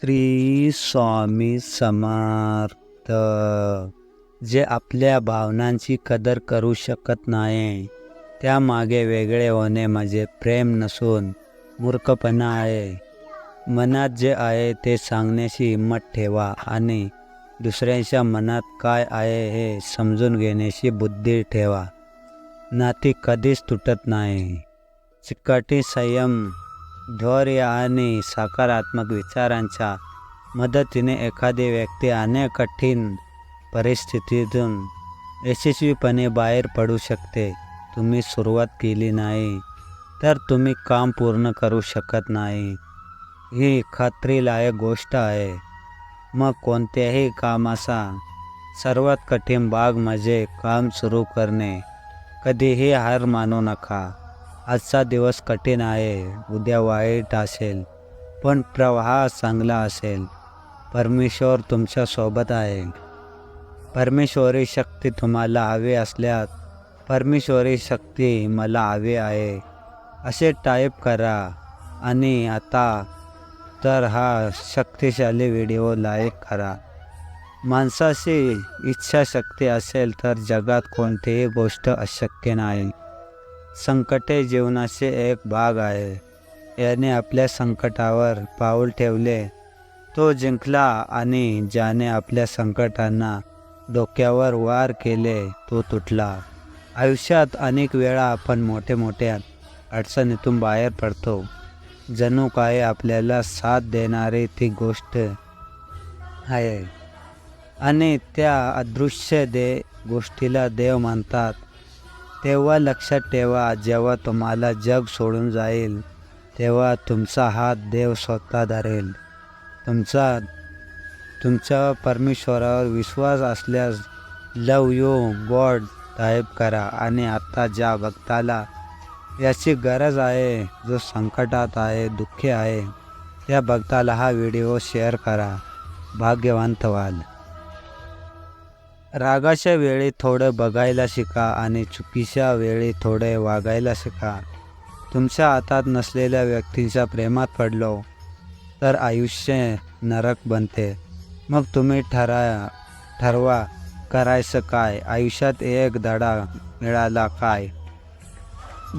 श्री स्वामी समर्थ जे आपल्या भावनांची कदर करू शकत नाही त्यामागे वेगळे होणे म्हणजे प्रेम नसून मूर्खपणा आहे. मनात जे आहे ते सांगण्याची हिंमत ठेवा आणि दुसऱ्यांच्या मनात काय आहे हे समजून घेण्याची बुद्धी ठेवा. नाती कधीच तुटत नाही. चिकाटी संयम धैर्य आणि सकारात्मक विचारांच्या मदतीने एखादी व्यक्ती अनेक कठीण परिस्थितीतून यशस्वीपणे बाहेर पडू शकते. तुम्ही सुरुवात केली नाही तर तुम्ही काम पूर्ण करू शकत नाही. ही खात्रीलायक गोष्ट आहे. मग कोणत्याही कामाचा सर्वात कठीण भाग म्हणजे काम सुरू करणे. कधीही हार मानू नका. आजचा दिवस कठीण आहे. उद्या वाईट असेल पण प्रवाह चांगला असेल. परमेश्वर तुमच्यासोबत आहे. परमेश्वरी शक्ती तुम्हाला हवी असल्यास परमेश्वरी शक्ती मला हवी आहे. असे टाईप करा. आणि आता तर हा शक्तिशाली व्हिडिओ लाईक करा. माणसाची इच्छाशक्ती असेल तर जगात कोणतीही गोष्ट अशक्य नाही. संकटे जीवनाचे एक भाग आहे. याने आपल्या संकटावर पाऊल ठेवले. तो जिंकला आणि ज्याने आपल्या संकटांना डोक्यावर वार केले तो तुटला. आयुष्यात अनेक वेळा आपण मोठे मोठ्या अडचणीतून बाहेर पडतो. जणू काय आपल्याला साथ देणारी ती गोष्ट आहे. आणि त्या अदृश्य दे गोष्टीला देव मानतात. तेव्हा लक्षात ठेवा जेव्हा तुम्हाला जग सोडून जाईल तेव्हा तुमचा हात देव स्वतः धरेल. तुमचा तुमच्या परमेश्वरावर विश्वास असल्यास लव यू गॉड टाईप करा आणि आत्ता ज्या भक्ताला याची गरज आहे जो संकटात आहे दुःखी आहे त्या भक्ताला हा व्हिडिओ शेअर करा. भाग्यवंत व्हाल. रागाच्या वेळी थोडं बघायला शिका आणि चुकीच्या वेळी थोडे वागायला शिका. तुमच्या हातात नसलेल्या व्यक्तींच्या प्रेमात पडलो तर आयुष्य नरक बनते. मग तुम्ही ठरा ठरवा करायचं काय? आयुष्यात एक धडा मिळाला काय?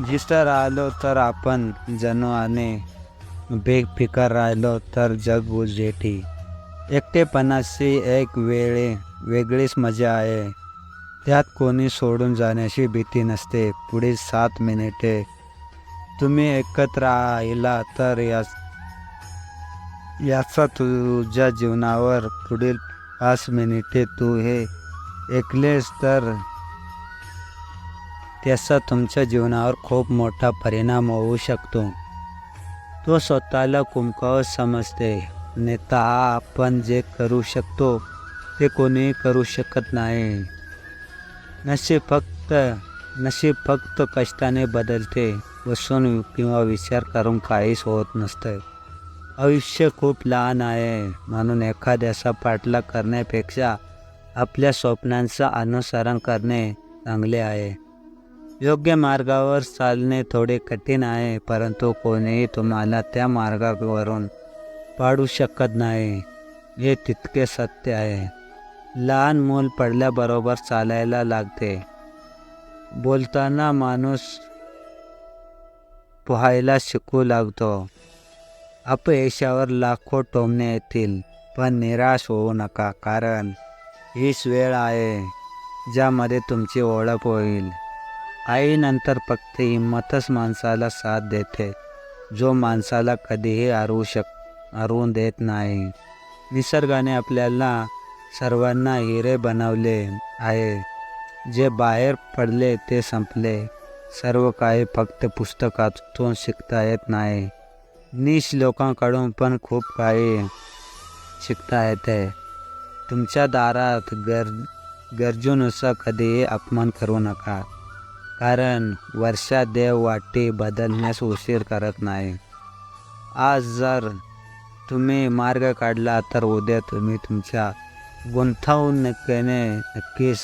जिष्ट राहिलो तर आपण जणू आणि बेफिकर राहिलो तर जग उजेठी. एकटेपणाशी एक वेळे वेगळीच मजा आहे. त्यात कोणी सोडून जाण्याची भीती नसते. पुढील सात मिनिटे तुम्ही एकत्र राहिला तर या याचा तुझ्या जीवनावर पुढील पाच मिनिटे तू हे ऐकलेस तर त्याचा तुमच्या जीवनावर खूप मोठा परिणाम होऊ शकतो. तो स्वतःला कुमकावत समजते. नेता आपण जे करू शकतो ते कोणीही करू शकत नाही. नशीब फक्त नशीब फक्त कष्टाने बदलते बसून किंवा विचार करून काहीच होत नसतं. आयुष्य खूप लहान आहे म्हणून एखाद्याचा पाठलाग करण्यापेक्षा आपल्या स्वप्नांचं अनुसरण करणे चांगले आहे. योग्य मार्गावर चालणे थोडे कठीण आहे परंतु कोणीही तुम्हाला त्या मार्गावरून पाडू शकत नाही. हे तितके सत्य आहे. लहान मूल पडल्याबरोबर चालायला लागते. बोलताना माणूस पोहायला शिकू लागतो. अपयशावर लाखो टोमणे येतील पण निराश होऊ नका कारण हीच वेळ आहे ज्यामध्ये तुमची ओळख होईल. आईनंतर फक्त हिंमतच माणसाला साथ देते जो माणसाला कधीही हरवू शक हरवून देत नाही. निसर्गाने आपल्याला सर्वांना हिरे बनवले आहे. जे बाहेर पडले ते संपले. सर्व काही फक्त पुस्तकातून शिकता येत नाही. निश लोकांकडून पण खूप काही शिकता येते. तुमच्या दारात गर गरजूनुसार कधीही अपमान करू नका. कारण वर्षा देव वाटी बदलण्यास उशीर करत नाही. आज जर तुम्ही मार्ग काढला तर उद्या तुम्ही तुमच्या गुंतवणुकीने नक्कीच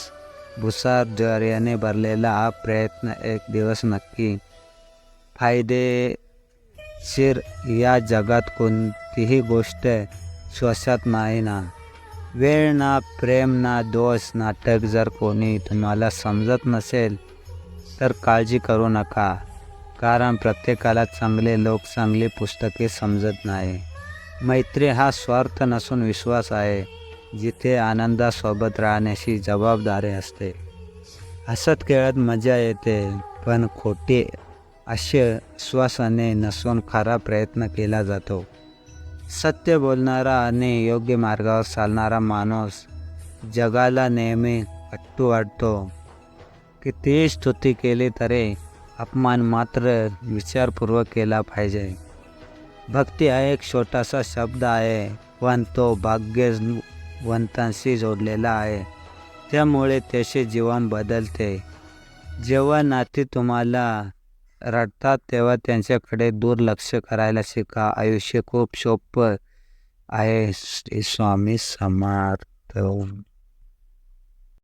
भुसार ज्वार्याने भरलेला हा प्रयत्न एक दिवस नक्की फायदेशीर या जगात कोणतीही गोष्ट श्वासात नाही ना. वेळ ना प्रेम ना दोष नाटक जर कोणी तुम्हाला समजत नसेल तर काळजी करू नका कारण प्रत्येकाला चांगले लोक चांगली पुस्तके समजत नाही. मैत्री हा स्वार्थ नसून विश्वास आहे. जिथे आनंदासोबत राहण्याची जबाबदारी असते. हसत खेळत मजा येते पण खोटे असे श्वासाने नसून खरा प्रयत्न केला जातो. सत्य बोलणारा आणि योग्य मार्गावर चालणारा माणूस जगाला नेहमी कट्टू वाटतो. कितीही स्तुती केली तरी अपमान मात्र विचारपूर्वक केला पाहिजे. भक्ती हा एक छोटासा शब्द आहे पण तो भाग्य वंतांशी जोडलेला आहे. त्यामुळे त्याचे जीवन बदलते. जेव्हा नाती तुम्हाला रडतात तेव्हा त्यांच्याकडे दुर्लक्ष करायला शिका. आयुष्य खूप सोपं आहे. श्री स्वामी समर्थ.